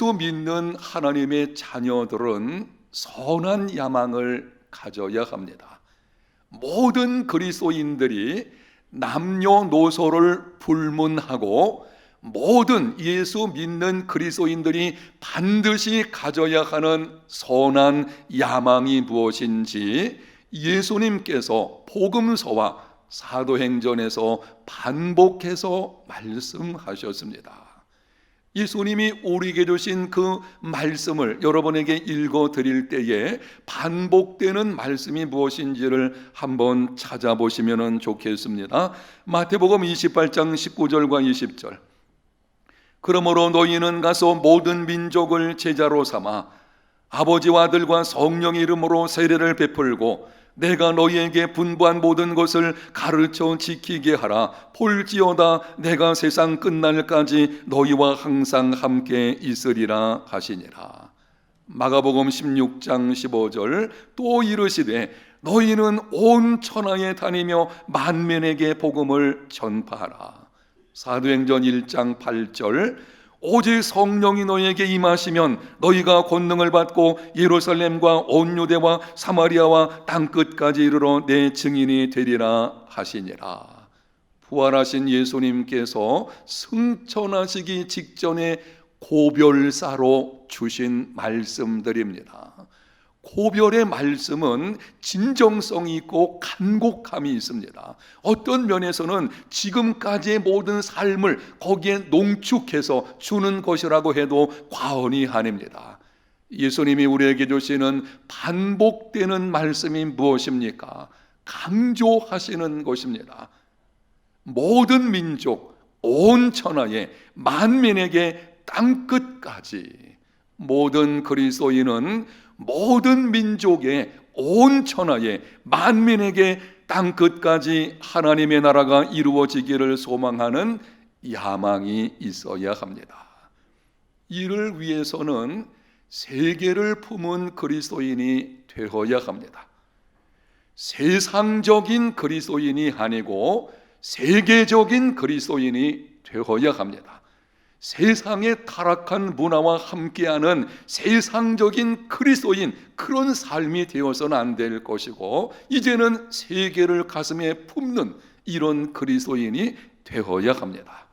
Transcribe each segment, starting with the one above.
예수 믿는 하나님의 자녀들은 선한 야망을 가져야 합니다. 모든 그리스도인들이 남녀노소를 불문하고 모든 예수 믿는 그리스도인들이 반드시 가져야 하는 선한 야망이 무엇인지 예수님께서 복음서와 사도행전에서 반복해서 말씀하셨습니다. 예수님이 우리에게 주신 그 말씀을 여러분에게 읽어 드릴 때에 반복되는 말씀이 무엇인지를 한번 찾아보시면 좋겠습니다. 마태복음 28장 19절과 20절. 그러므로 너희는 가서 모든 민족을 제자로 삼아 아버지와 아들과 성령의 이름으로 세례를 베풀고 내가 너희에게 분부한 모든 것을 가르쳐 지키게 하라. 볼지어다 내가 세상 끝날까지 너희와 항상 함께 있으리라 하시니라. 마가복음 16장 15절 또 이르시되 너희는 온 천하에 다니며 만민에게 복음을 전파하라. 사도행전 1장 8절 오직 성령이 너희에게 임하시면 너희가 권능을 받고 예루살렘과 온 유대와 사마리아와 땅 끝까지 이르러 내 증인이 되리라 하시니라. 부활하신 예수님께서 승천하시기 직전에 고별사로 주신 말씀들입니다. 고별의 말씀은 진정성이 있고 간곡함이 있습니다. 어떤 면에서는 지금까지의 모든 삶을 거기에 농축해서 주는 것이라고 해도 과언이 아닙니다. 예수님이 우리에게 주시는 반복되는 말씀이 무엇입니까? 강조하시는 것입니다. 모든 민족, 온 천하에 만민에게 땅끝까지 모든 그리스도인은 모든 민족의 온 천하에 만민에게 땅 끝까지 하나님의 나라가 이루어지기를 소망하는 야망이 있어야 합니다. 이를 위해서는 세계를 품은 그리스도인이 되어야 합니다. 세상적인 그리스도인이 아니고 세계적인 그리스도인이 되어야 합니다. 세상의 타락한 문화와 함께하는 세상적인 그리스도인 그런 삶이 되어서는 안 될 것이고 이제는 세계를 가슴에 품는 이런 그리스도인이 되어야 합니다.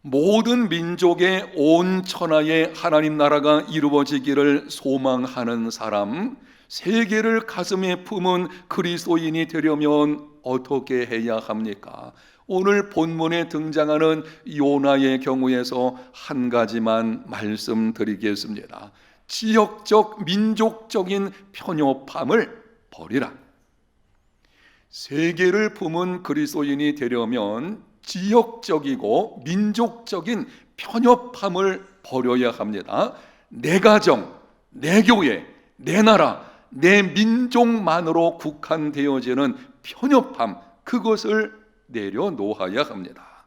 모든 민족의 온 천하에 하나님 나라가 이루어지기를 소망하는 사람, 세계를 가슴에 품은 그리스도인이 되려면 어떻게 해야 합니까? 오늘 본문에 등장하는 요나의 경우에서 한 가지만 말씀드리겠습니다. 지역적 민족적인 편협함을 버리라. 세계를 품은 그리스도인이 되려면 지역적이고 민족적인 편협함을 버려야 합니다. 내 가정, 내 교회, 내 나라, 내 민족만으로 국한되어지는 편협함 그것을 내려놓아야 합니다.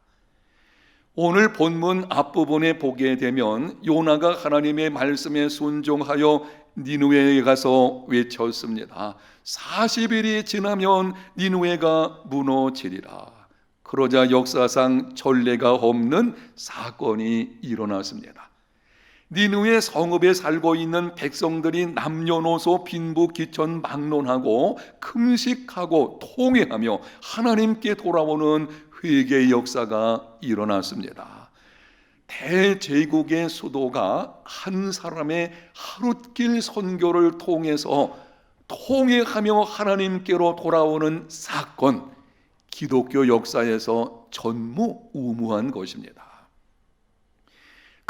오늘 본문 앞부분에 보게 되면 요나가 하나님의 말씀에 순종하여 니누에에 가서 외쳤습니다. 40일이 지나면 니누에가 무너지리라. 그러자 역사상 전례가 없는 사건이 일어났습니다. 니누의 성읍에 살고 있는 백성들이 남녀노소 빈부귀천 막론하고 금식하고 통회하며 하나님께 돌아오는 회개의 역사가 일어났습니다. 대제국의 수도가 한 사람의 하룻길 선교를 통해서 통회하며 하나님께로 돌아오는 사건, 기독교 역사에서 전무후무한 것입니다.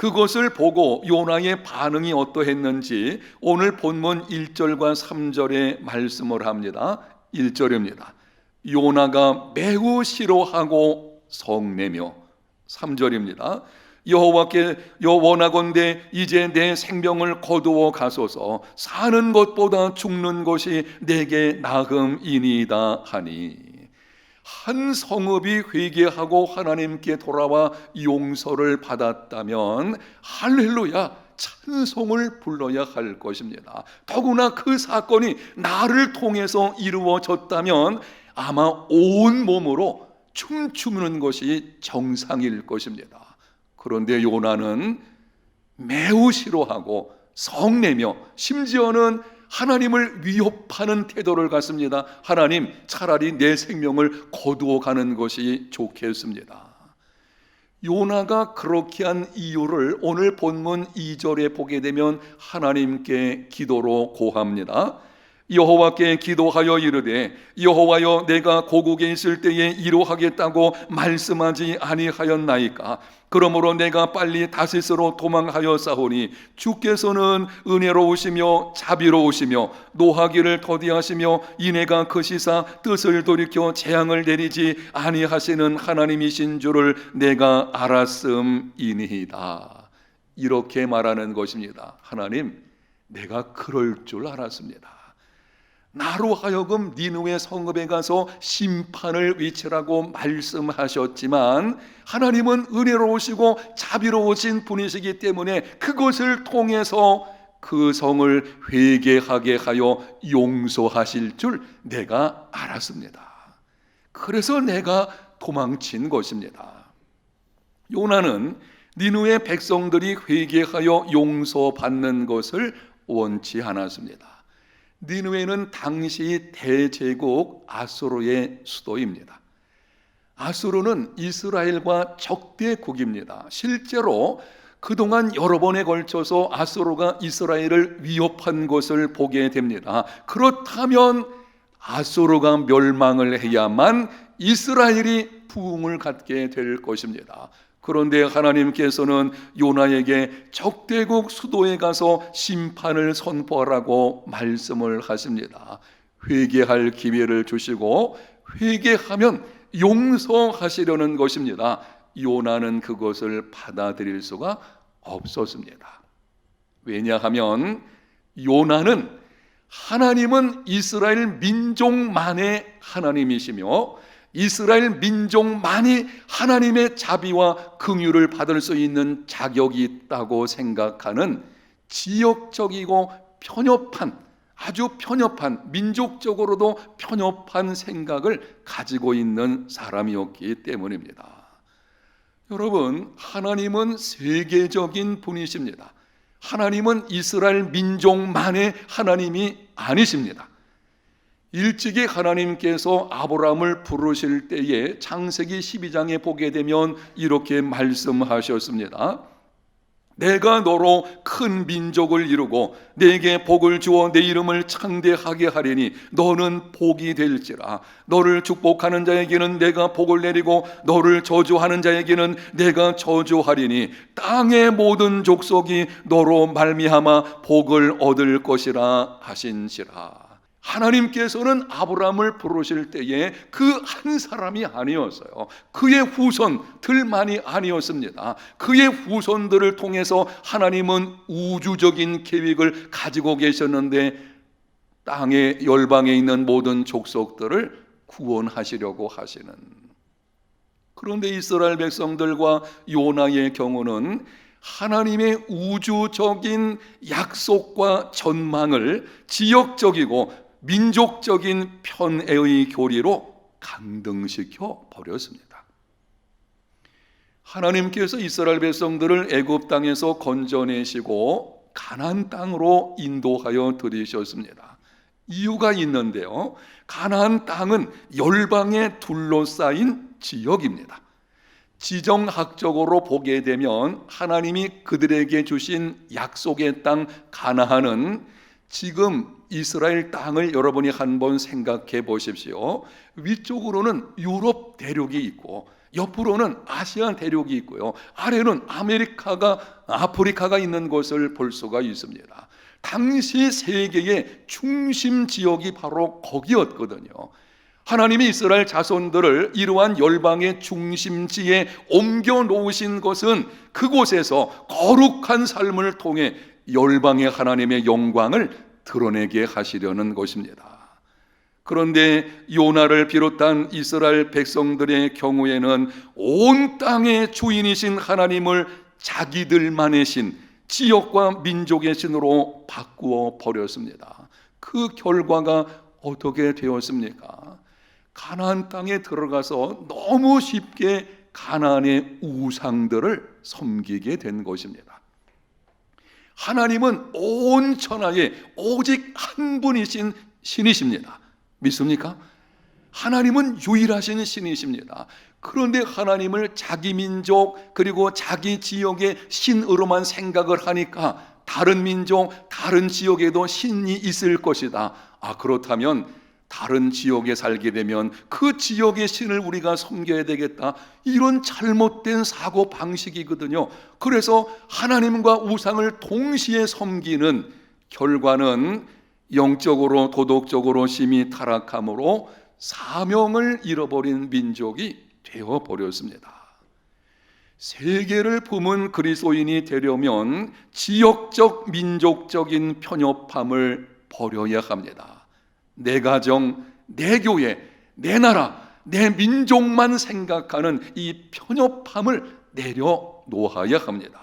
그것을 보고 요나의 반응이 어떠했는지 오늘 본문 1절과 3절에 말씀을 합니다. 1절입니다. 요나가 매우 싫어하고 성내며 3절입니다. 여호와께 여원하건대 이제 내 생명을 거두어 가소서 사는 것보다 죽는 것이 내게 나음이니이다 하니 한 성읍이 회개하고 하나님께 돌아와 용서를 받았다면 할렐루야 찬송을 불러야 할 것입니다. 더구나 그 사건이 나를 통해서 이루어졌다면 아마 온 몸으로 춤추는 것이 정상일 것입니다. 그런데 요나는 매우 싫어하고 성내며 심지어는 하나님을 위협하는 태도를 갖습니다. 하나님, 차라리 내 생명을 거두어 가는 것이 좋겠습니다. 요나가 그렇게 한 이유를 오늘 본문 2절에 보게 되면 하나님께 기도로 고합니다. 여호와께 기도하여 이르되 여호와여 내가 고국에 있을 때에 이루하겠다고 말씀하지 아니하였나이까 그러므로 내가 빨리 다시스로 도망하여 싸우니 주께서는 은혜로우시며 자비로우시며 노하기를 더디하시며 이내가 그 시사 뜻을 돌이켜 재앙을 내리지 아니하시는 하나님이신 줄을 내가 알았음이니이다. 이렇게 말하는 것입니다. 하나님 내가 그럴 줄 알았습니다 나로 하여금 니누의 성읍에 가서 심판을 위치라고 말씀하셨지만 하나님은 은혜로우시고 자비로우신 분이시기 때문에 그것을 통해서 그 성을 회개하게 하여 용서하실 줄 내가 알았습니다. 그래서 내가 도망친 것입니다. 요나는 니누의 백성들이 회개하여 용서받는 것을 원치 않았습니다. 니누에는 당시 대제국 아수르의 수도입니다. 아수르는 이스라엘과 적대국입니다. 실제로 그동안 여러 번에 걸쳐서 아수르가 이스라엘을 위협한 것을 보게 됩니다. 그렇다면 아수르가 멸망을 해야만 이스라엘이 부흥을 갖게 될 것입니다. 그런데 하나님께서는 요나에게 적대국 수도에 가서 심판을 선포하라고 말씀을 하십니다. 회개할 기회를 주시고 회개하면 용서하시려는 것입니다. 요나는 그것을 받아들일 수가 없었습니다. 왜냐하면 요나는 하나님은 이스라엘 민족만의 하나님이시며 이스라엘 민족만이 하나님의 자비와 긍휼을 받을 수 있는 자격이 있다고 생각하는 지역적이고 편협한 아주 편협한 민족적으로도 편협한 생각을 가지고 있는 사람이었기 때문입니다. 여러분, 하나님은 세계적인 분이십니다. 하나님은 이스라엘 민족만의 하나님이 아니십니다. 일찍이 하나님께서 아브라함을 부르실 때에 창세기 12장에 보게 되면 이렇게 말씀하셨습니다. 내가 너로 큰 민족을 이루고 내게 복을 주어 내 이름을 창대하게 하리니 너는 복이 될지라 너를 축복하는 자에게는 내가 복을 내리고 너를 저주하는 자에게는 내가 저주하리니 땅의 모든 족속이 너로 말미암아 복을 얻을 것이라 하신지라 하나님께서는 아브라함을 부르실 때에 그 한 사람이 아니었어요. 그의 후손들만이 아니었습니다. 그의 후손들을 통해서 하나님은 우주적인 계획을 가지고 계셨는데 땅의 열방에 있는 모든 족속들을 구원하시려고 하시는 그런데 이스라엘 백성들과 요나의 경우는 하나님의 우주적인 약속과 전망을 지역적이고 민족적인 편애의 교리로 강등시켜 버렸습니다. 하나님께서 이스라엘 백성들을 애굽 땅에서 건져내시고 가나안 땅으로 인도하여 들이셨습니다. 이유가 있는데요. 가나안 땅은 열방에 둘러싸인 지역입니다. 지정학적으로 보게 되면 하나님이 그들에게 주신 약속의 땅 가나안은 지금 이스라엘 땅을 여러분이 한번 생각해 보십시오. 위쪽으로는 유럽 대륙이 있고 옆으로는 아시아 대륙이 있고요. 아래는 아메리카가 아프리카가 있는 것을 볼 수가 있습니다. 당시 세계의 중심 지역이 바로 거기였거든요. 하나님이 이스라엘 자손들을 이러한 열방의 중심지에 옮겨 놓으신 것은 그곳에서 거룩한 삶을 통해 열방의 하나님의 영광을 드러내게 하시려는 것입니다. 그런데 요나를 비롯한 이스라엘 백성들의 경우에는 온 땅의 주인이신 하나님을 자기들만의 신, 지역과 민족의 신으로 바꾸어 버렸습니다. 그 결과가 어떻게 되었습니까? 가나안 땅에 들어가서 너무 쉽게 가나안의 우상들을 섬기게 된 것입니다. 하나님은 온 천하에 오직 한 분이신 신이십니다. 믿습니까? 하나님은 유일하신 신이십니다. 그런데 하나님을 자기 민족 그리고 자기 지역의 신으로만 생각을 하니까 다른 민족, 다른 지역에도 신이 있을 것이다. 아, 그렇다면 다른 지역에 살게 되면 그 지역의 신을 우리가 섬겨야 되겠다. 이런 잘못된 사고 방식이거든요. 그래서 하나님과 우상을 동시에 섬기는 결과는 영적으로 도덕적으로 심히 타락함으로 사명을 잃어버린 민족이 되어 버렸습니다. 세계를 품은 그리스도인이 되려면 지역적 민족적인 편협함을 버려야 합니다. 내 가정, 내 교회, 내 나라, 내 민족만 생각하는 이 편협함을 내려놓아야 합니다.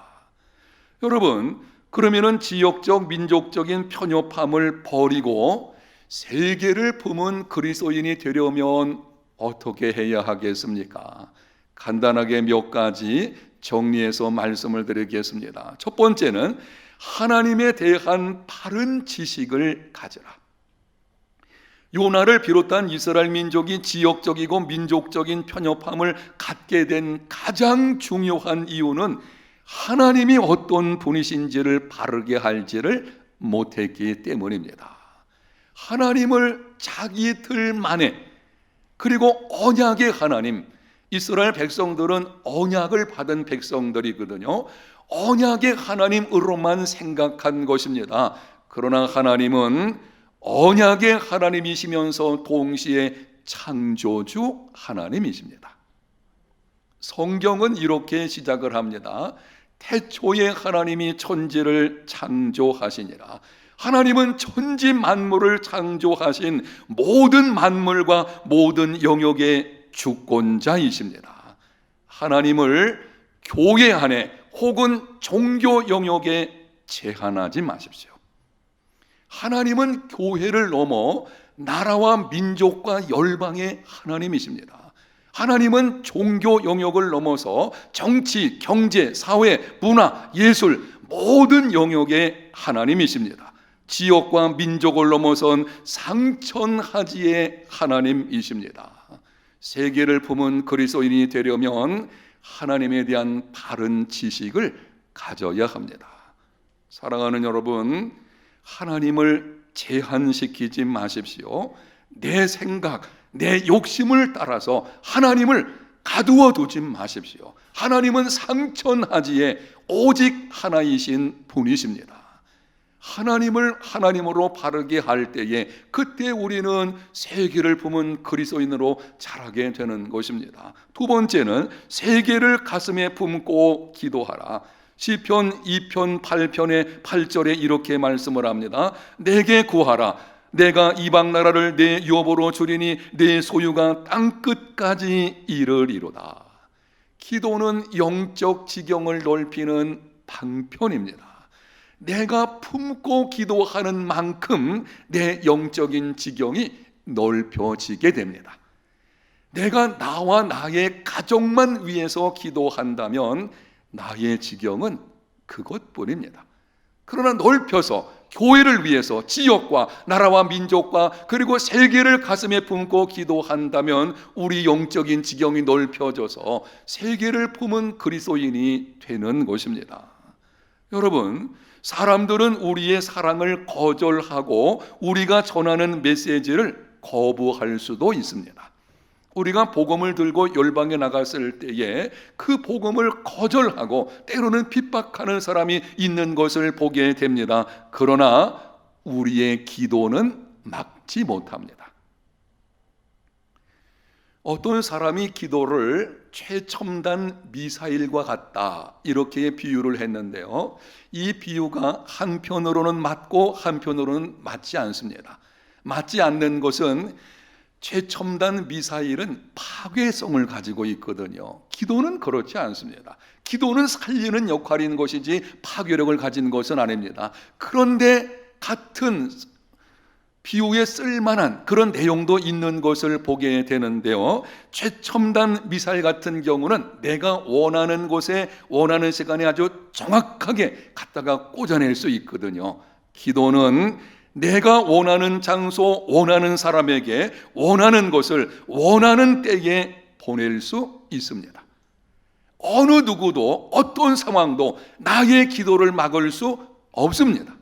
여러분, 그러면은 지역적 민족적인 편협함을 버리고 세계를 품은 그리스도인이 되려면 어떻게 해야 하겠습니까? 간단하게 몇 가지 정리해서 말씀을 드리겠습니다. 첫 번째는 하나님에 대한 바른 지식을 가져라. 요나를 비롯한 이스라엘 민족이 지역적이고 민족적인 편협함을 갖게 된 가장 중요한 이유는 하나님이 어떤 분이신지를 바르게 할지를 못했기 때문입니다. 하나님을 자기 틀만에 그리고 언약의 하나님 이스라엘 백성들은 언약을 받은 백성들이거든요. 언약의 하나님으로만 생각한 것입니다. 그러나 하나님은 언약의 하나님이시면서 동시에 창조주 하나님이십니다. 성경은 이렇게 시작을 합니다. 태초에 하나님이 천지를 창조하시니라. 하나님은 천지 만물을 창조하신 모든 만물과 모든 영역의 주권자이십니다. 하나님을 교회 안에 혹은 종교 영역에 제한하지 마십시오. 하나님은 교회를 넘어 나라와 민족과 열방의 하나님이십니다. 하나님은 종교 영역을 넘어서 정치, 경제, 사회, 문화, 예술 모든 영역의 하나님이십니다. 지역과 민족을 넘어선 상천하지의 하나님이십니다. 세계를 품은 그리스도인이 되려면 하나님에 대한 바른 지식을 가져야 합니다. 사랑하는 여러분, 하나님을 제한시키지 마십시오. 내 생각, 내 욕심을 따라서 하나님을 가두어 두지 마십시오. 하나님은 상천하지에 오직 하나이신 분이십니다. 하나님을 하나님으로 바르게 할 때에 그때 우리는 세계를 품은 그리스도인으로 자라게 되는 것입니다. 두 번째는 세계를 가슴에 품고 기도하라. 시편 2편 8편의 8절에 이렇게 말씀을 합니다. 내게 구하라. 내가 이방 나라를 내 유업으로 주리니 내 소유가 땅 끝까지 이르리로다. 기도는 영적 지경을 넓히는 방편입니다. 내가 품고 기도하는 만큼 내 영적인 지경이 넓혀지게 됩니다. 내가 나와 나의 가족만 위해서 기도한다면 나의 지경은 그것뿐입니다. 그러나 넓혀서 교회를 위해서 지역과 나라와 민족과 그리고 세계를 가슴에 품고 기도한다면 우리 영적인 지경이 넓혀져서 세계를 품은 그리스도인이 되는 것입니다. 여러분, 사람들은 우리의 사랑을 거절하고 우리가 전하는 메시지를 거부할 수도 있습니다. 우리가 복음을 들고 열방에 나갔을 때에 그 복음을 거절하고 때로는 핍박하는 사람이 있는 것을 보게 됩니다. 그러나 우리의 기도는 막지 못합니다. 어떤 사람이 기도를 최첨단 미사일과 같다 이렇게 비유를 했는데요. 이 비유가 한편으로는 맞고 한편으로는 맞지 않습니다. 맞지 않는 것은 최첨단 미사일은 파괴성을 가지고 있거든요. 기도는 그렇지 않습니다. 기도는 살리는 역할인 것이지 파괴력을 가진 것은 아닙니다. 그런데 같은 비유에 쓸만한 그런 내용도 있는 것을 보게 되는데요. 최첨단 미사일 같은 경우는 내가 원하는 곳에 원하는 시간에 아주 정확하게 갖다가 꽂아낼 수 있거든요. 기도는 내가 원하는 장소, 원하는 사람에게 원하는 것을 원하는 때에 보낼 수 있습니다. 어느 누구도 어떤 상황도 나의 기도를 막을 수 없습니다.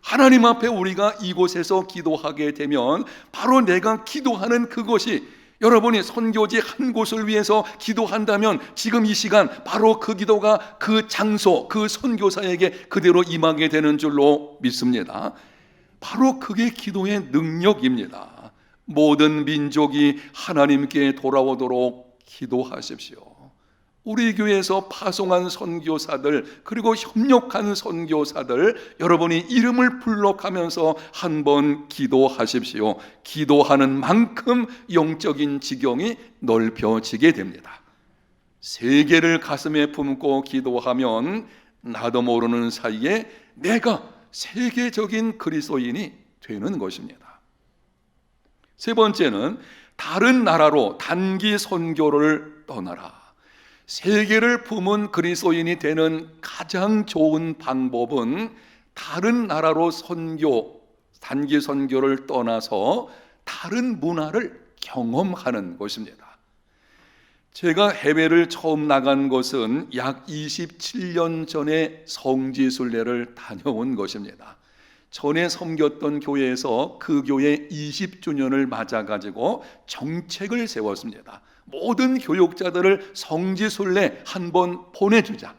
하나님 앞에 우리가 이곳에서 기도하게 되면 바로 내가 기도하는 그것이 여러분이 선교지 한 곳을 위해서 기도한다면 지금 이 시간 바로 그 기도가 그 장소, 그 선교사에게 그대로 임하게 되는 줄로 믿습니다. 바로 그게 기도의 능력입니다. 모든 민족이 하나님께 돌아오도록 기도하십시오. 우리 교회에서 파송한 선교사들 그리고 협력한 선교사들 여러분이 이름을 불러가면서 한번 기도하십시오. 기도하는 만큼 영적인 지경이 넓혀지게 됩니다. 세계를 가슴에 품고 기도하면 나도 모르는 사이에 내가 세계적인 그리스도인이 되는 것입니다. 세 번째는 다른 나라로 단기 선교를 떠나라. 세계를 품은 그리스도인이 되는 가장 좋은 방법은 다른 나라로 선교, 단기 선교를 떠나서 다른 문화를 경험하는 것입니다. 제가 해외를 처음 나간 것은 약 27년 전에 성지순례를 다녀온 것입니다. 전에 섬겼던 교회에서 그 교회 20주년을 맞아 가지고 정책을 세웠습니다. 모든 교육자들을 성지순례 한 번 보내주자.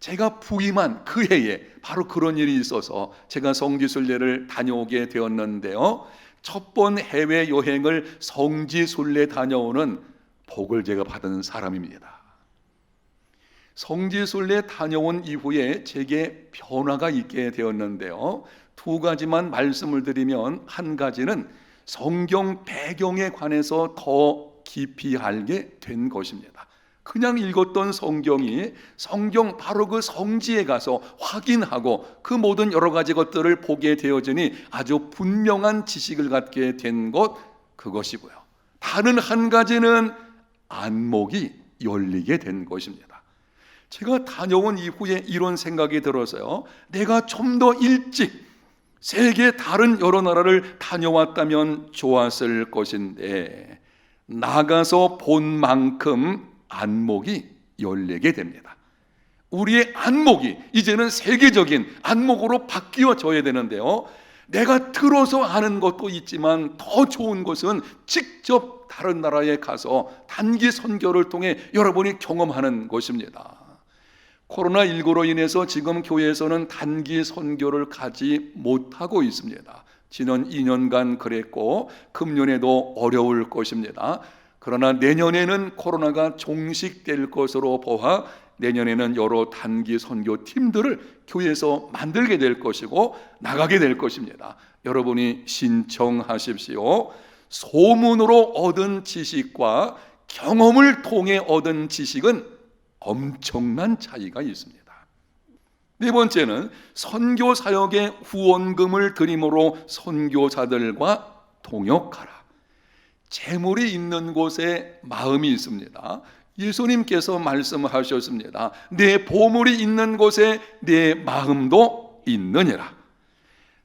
제가 부임한 그 해에 바로 그런 일이 있어서 제가 성지순례를 다녀오게 되었는데요. 첫 번 해외 여행을 성지순례 다녀오는 복을 제가 받은 사람입니다. 성지순례 다녀온 이후에 제게 변화가 있게 되었는데요. 두 가지만 말씀을 드리면 한 가지는 성경 배경에 관해서 더 깊이 알게 된 것입니다. 그냥 읽었던 성경이 성경 바로 그 성지에 가서 확인하고 그 모든 여러 가지 것들을 보게 되어지니 아주 분명한 지식을 갖게 된 것 그것이고요. 다른 한 가지는 안목이 열리게 된 것입니다. 제가 다녀온 이후에 이런 생각이 들어서요. 내가 좀 더 일찍 세계 다른 여러 나라를 다녀왔다면 좋았을 것인데 나가서 본 만큼 안목이 열리게 됩니다. 우리의 안목이 이제는 세계적인 안목으로 바뀌어져야 되는데요. 내가 들어서 아는 것도 있지만 더 좋은 것은 직접 다른 나라에 가서 단기 선교를 통해 여러분이 경험하는 것입니다. 코로나19로 인해서 지금 교회에서는 단기 선교를 가지 못하고 있습니다. 지난 2년간 그랬고 금년에도 어려울 것입니다. 그러나 내년에는 코로나가 종식될 것으로 보아 내년에는 여러 단기 선교 팀들을 교회에서 만들게 될 것이고 나가게 될 것입니다. 여러분이 신청하십시오. 소문으로 얻은 지식과 경험을 통해 얻은 지식은 엄청난 차이가 있습니다. 네 번째는 선교 사역의 후원금을 드림으로 선교사들과 동역하라. 재물이 있는 곳에 마음이 있습니다. 예수님께서 말씀하셨습니다. 내 보물이 있는 곳에 내 마음도 있느니라.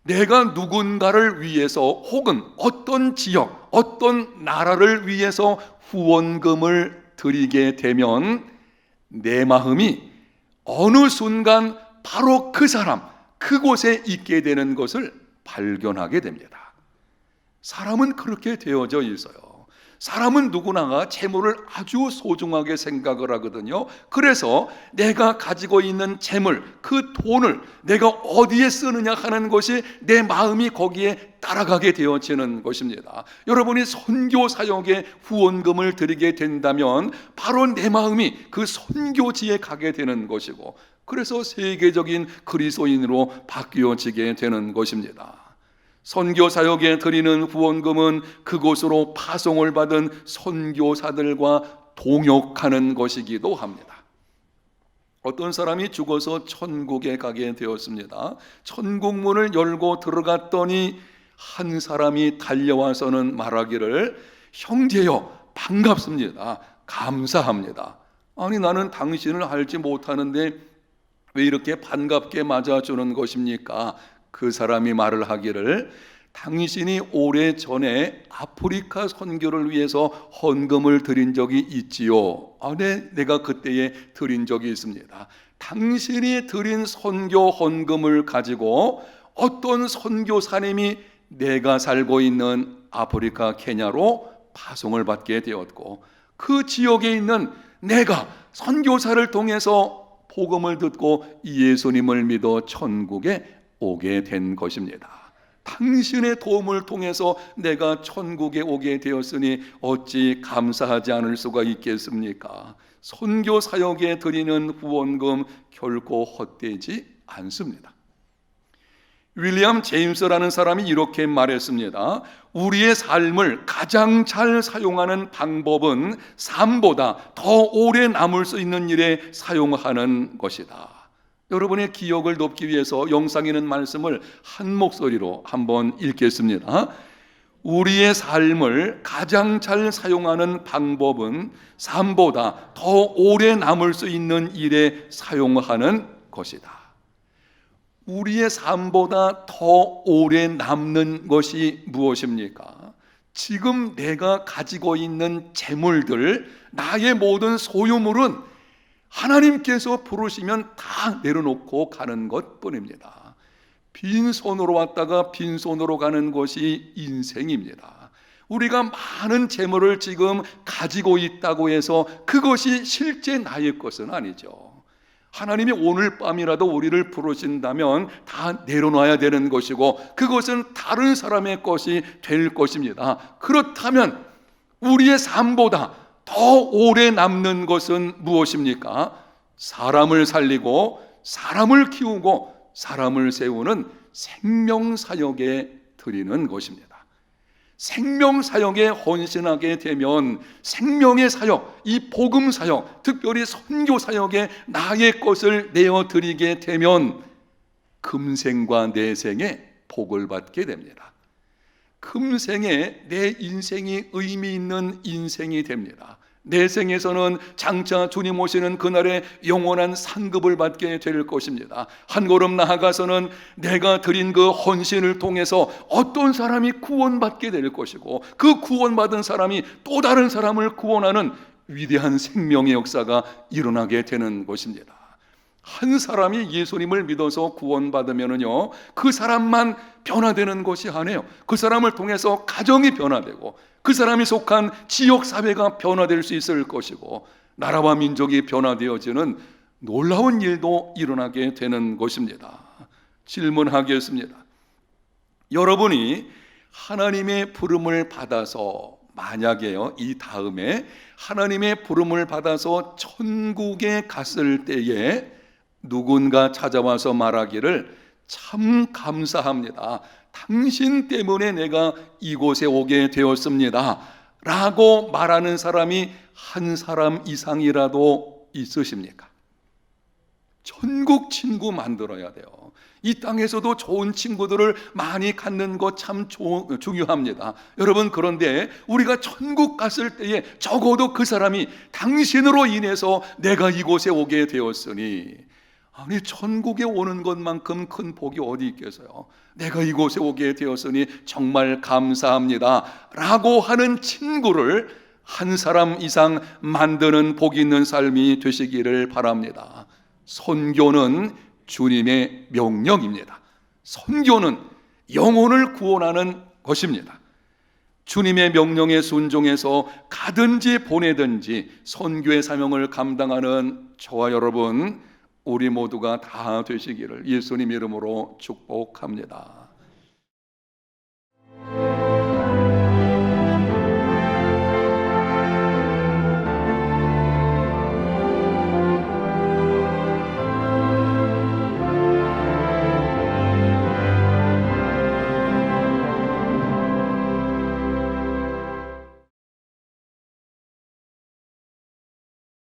내가 누군가를 위해서 혹은 어떤 지역, 어떤 나라를 위해서 후원금을 드리게 되면 내 마음이 어느 순간 바로 그 사람, 그곳에 있게 되는 것을 발견하게 됩니다. 사람은 그렇게 되어져 있어요. 사람은 누구나가 재물을 아주 소중하게 생각을 하거든요. 그래서 내가 가지고 있는 재물, 그 돈을 내가 어디에 쓰느냐 하는 것이 내 마음이 거기에 따라가게 되어지는 것입니다. 여러분이 선교 사역에 후원금을 드리게 된다면 바로 내 마음이 그 선교지에 가게 되는 것이고 그래서 세계적인 그리스도인으로 바뀌어지게 되는 것입니다. 선교 사역에 드리는 후원금은 그곳으로 파송을 받은 선교사들과 동역하는 것이기도 합니다. 어떤 사람이 죽어서 천국에 가게 되었습니다. 천국 문을 열고 들어갔더니 한 사람이 달려와서는 말하기를 형제여 반갑습니다. 감사합니다. 아니 나는 당신을 알지 못하는데 왜 이렇게 반갑게 맞아주는 것입니까? 그 사람이 말을 하기를 당신이 오래 전에 아프리카 선교를 위해서 헌금을 드린 적이 있지요. 아, 네, 내가 그때에 드린 적이 있습니다. 당신이 드린 선교 헌금을 가지고 어떤 선교사님이 내가 살고 있는 아프리카 케냐로 파송을 받게 되었고 그 지역에 있는 내가 선교사를 통해서 복음을 듣고 예수님을 믿어 천국에 오게 된 것입니다. 당신의 도움을 통해서 내가 천국에 오게 되었으니 어찌 감사하지 않을 수가 있겠습니까? 선교 사역에 드리는 후원금 결코 헛되지 않습니다. 윌리엄 제임스라는 사람이 이렇게 말했습니다. 우리의 삶을 가장 잘 사용하는 방법은 삶보다 더 오래 남을 수 있는 일에 사용하는 것이다. 여러분의 기억을 돕기 위해서 영상에 있는 말씀을 한 목소리로 한번 읽겠습니다. 우리의 삶을 가장 잘 사용하는 방법은 삶보다 더 오래 남을 수 있는 일에 사용하는 것이다. 우리의 삶보다 더 오래 남는 것이 무엇입니까? 지금 내가 가지고 있는 재물들, 나의 모든 소유물은 하나님께서 부르시면 다 내려놓고 가는 것 뿐입니다. 빈손으로 왔다가 빈손으로 가는 것이 인생입니다. 우리가 많은 재물을 지금 가지고 있다고 해서 그것이 실제 나의 것은 아니죠. 하나님이 오늘 밤이라도 우리를 부르신다면 다 내려놔야 되는 것이고 그것은 다른 사람의 것이 될 것입니다. 그렇다면 우리의 삶보다 더 오래 남는 것은 무엇입니까? 사람을 살리고 사람을 키우고 사람을 세우는 생명사역에 드리는 것입니다. 생명사역에 헌신하게 되면 생명의 사역, 이 복음 사역, 특별히 선교 사역에 나의 것을 내어 드리게 되면 금생과 내생에 복을 받게 됩니다. 금생에 내 인생이 의미 있는 인생이 됩니다. 내 생에서는 장차 주님 오시는 그날의 영원한 상급을 받게 될 것입니다. 한 걸음 나아가서는 내가 드린 그 헌신을 통해서 어떤 사람이 구원받게 될 것이고 그 구원받은 사람이 또 다른 사람을 구원하는 위대한 생명의 역사가 일어나게 되는 것입니다. 한 사람이 예수님을 믿어서 구원받으면은요, 그 사람만 변화되는 것이 아니에요. 그 사람을 통해서 가정이 변화되고, 그 사람이 속한 지역 사회가 변화될 수 있을 것이고, 나라와 민족이 변화되어지는 놀라운 일도 일어나게 되는 것입니다. 질문하겠습니다. 여러분이 하나님의 부름을 받아서 만약에요, 이 다음에 하나님의 부름을 받아서 천국에 갔을 때에 누군가 찾아와서 말하기를 참 감사합니다. 당신 때문에 내가 이곳에 오게 되었습니다. 라고 말하는 사람이 한 사람 이상이라도 있으십니까? 천국 친구 만들어야 돼요. 이 땅에서도 좋은 친구들을 많이 갖는 것 참 중요합니다. 여러분, 그런데 우리가 천국 갔을 때에 적어도 그 사람이 당신으로 인해서 내가 이곳에 오게 되었으니 아니 천국에 오는 것만큼 큰 복이 어디 있겠어요? 내가 이곳에 오게 되었으니 정말 감사합니다. 라고 하는 친구를 한 사람 이상 만드는 복 있는 삶이 되시기를 바랍니다. 선교는 주님의 명령입니다. 선교는 영혼을 구원하는 것입니다. 주님의 명령에 순종해서 가든지 보내든지 선교의 사명을 감당하는 저와 여러분 우리 모두가 다 되시기를 예수님 이름으로 축복합니다.